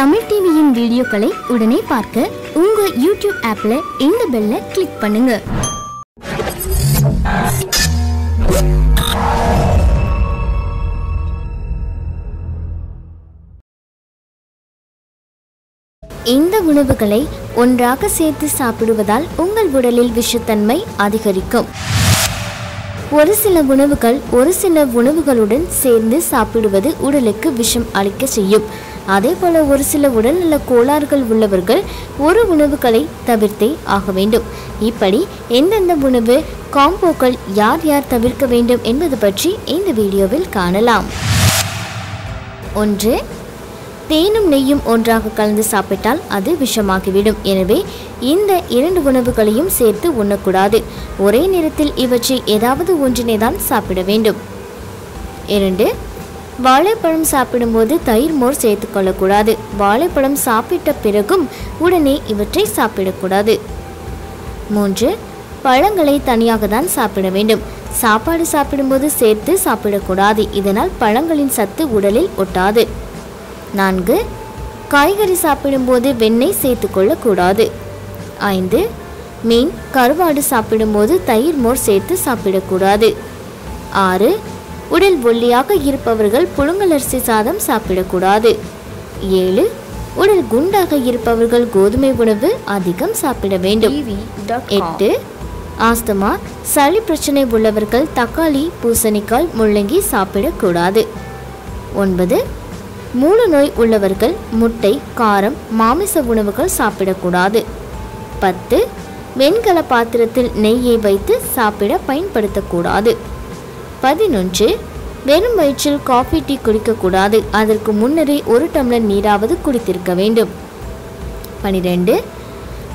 தமிழ் டிவியின் வீடியோக்களை உடனே பார்க்க உங்க யூடியூப் ஆப்ல இந்த பெல்ல கிளிக் பண்ணுங்க. இந்த உணவுகளை ஒன்றாக சேர்த்து சாப்பிடுவதால் உங்கள் உடலில் விஷத்தன்மை அதிகரிக்கும். ஒரு சில உணவுகள் ஒரு சில உணவுகளுடன் சேர்ந்து சாப்பிடுவது உடலுக்கு விஷம் அளிக்க செய்யும். அதே போல ஒரு சில உடல்நல கோளாறுகள் உள்ளவர்கள் ஒரு உணவுகளை தவிர்த்தே ஆக வேண்டும். இப்படி எந்தெந்த உணவு காம்போக்கள் யார் யார் தவிர்க்க வேண்டும் என்பது பற்றி இந்த வீடியோவில் காணலாம். ஒன்று தேனும் நெய்யும் ஒன்றாக கலந்து சாப்பிட்டால் அது விஷமாகிவிடும். எனவே இந்த இரண்டு உணவுகளையும் சேர்த்து உண்ணக்கூடாது. ஒரே நேரத்தில் இவற்றை ஏதாவது ஒன்றினை தான் சாப்பிட வேண்டும். இரண்டு வாழைப்பழம் சாப்பிடும்போது தயிர் மோர் சேர்த்துக்கொள்ளக்கூடாது வாழைப்பழம் சாப்பிட்ட பிறகும் உடனே இவற்றை சாப்பிடக்கூடாது. மூன்று பழங்களை தனியாக தான் சாப்பிட வேண்டும். சாப்பாடு சாப்பிடும்போது சேர்த்து சாப்பிடக்கூடாது. இதனால் பழங்களின் சத்து உடலில் ஒட்டாது. நான்கு காய்கறி சாப்பிடும்போது வெண்ணெய் சேர்த்துக்கொள்ளக்கூடாது ஐந்து மீன் கருவாடு சாப்பிடும்போது தயிர் மோர் சேர்த்து சாப்பிடக்கூடாது. ஆறு உடல் ஒல்லியாக இருப்பவர்கள் புழுங்கலரிசி சாதம் சாப்பிடக்கூடாது. ஏழு உடல் குண்டாக இருப்பவர்கள் கோதுமை உணவு அதிகம் சாப்பிட வேண்டும். எட்டு ஆஸ்துமா சளி பிரச்சனை உள்ளவர்கள் தக்காளி பூசணிக்காய் முள்ளங்கி சாப்பிடக்கூடாது. ஒன்பது மூல நோய் உள்ளவர்கள் முட்டை காரம் மாமிச உணவுகள் சாப்பிடக்கூடாது. பத்து வெண்கல பாத்திரத்தில் நெய்யை வைத்து சாப்பிட பயன்படுத்தக்கூடாது. பதினொன்று வெறும் வயிற்றில் காஃபி டீ குடிக்கக்கூடாது. அதற்கு முன்னரே ஒரு டம்ளர் நீராவது குடித்திருக்க வேண்டும். பனிரெண்டு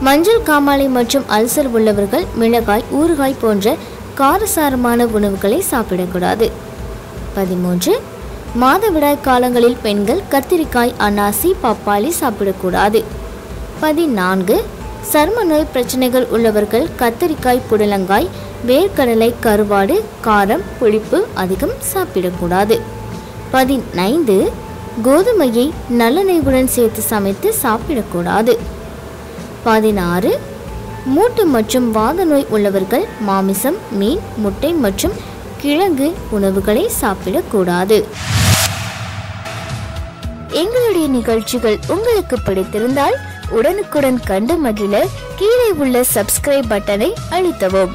மஞ்சள் காமாலை மற்றும் அல்சர் உள்ளவர்கள் மிளகாய் ஊறுகாய் போன்ற காரசாரமான உணவுகளை சாப்பிடக்கூடாது. பதிமூன்று மாதவிடாய் காலங்களில் பெண்கள் கத்திரிக்காய் அன்னாசி பப்பாளி சாப்பிடக்கூடாது. பதினான்கு சர்ம நோய் பிரச்சனைகள் உள்ளவர்கள் கத்திரிக்காய் புடலங்காய் வேர்க்கடலை கருவாடு காரம் புளிப்பு அதிகம் சாப்பிடக்கூடாது. பதினைந்து கோதுமையை நல்லெண்ணெய்வுடன் சேர்த்து சமைத்து சாப்பிடக்கூடாது. பதினாறு மூட்டு மற்றும் வாத நோய் உள்ளவர்கள் மாமிசம் மீன் முட்டை மற்றும் கிழங்கு உணவுகளை சாப்பிடக்கூடாது. எங்களுடைய நிகழ்ச்சிகள் உங்களுக்கு பிடித்திருந்தால் உடனுக்குடன் கண்டு மகிழ கீழே உள்ள சப்ஸ்கிரைப் பட்டனை அழுத்தவும்.